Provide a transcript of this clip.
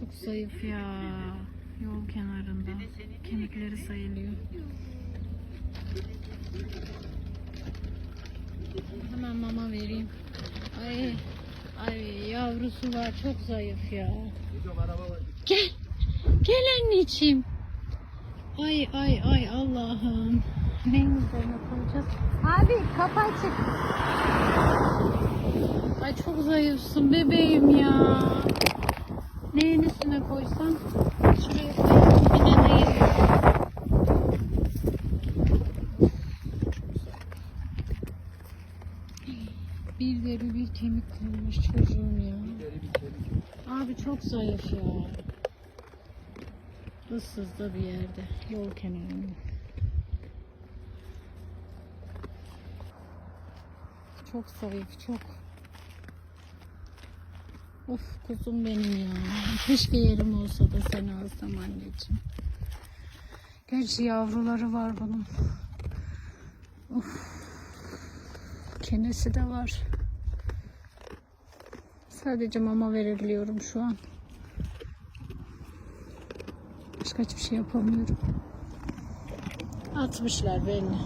Çok zayıf ya. Yol kenarında. Kemikleri sayılıyor. Hemen mama vereyim. Ay, ay yavrusu var çok zayıf ya. Gel, gel anneciğim. Ay ay ay Allah'ım. Neyin üzerine koyacağız? Abi kapı açık. Ay çok zayıfsın bebeğim ya. Değil. Bir deri bir kemik kalmış çocuğum ya. Abi çok zayıf ya. Issız da bir yerde. Yol kenarında. Çok zayıf, çok. Of kuzum benim ya. Keşke yerim olsa da seni alsam anneciğim. Gerçi yavruları var bunun. Of. Kenesi de var. Sadece mama verebiliyorum şu an. Başka hiçbir şey yapamıyorum. Atmışlar belli.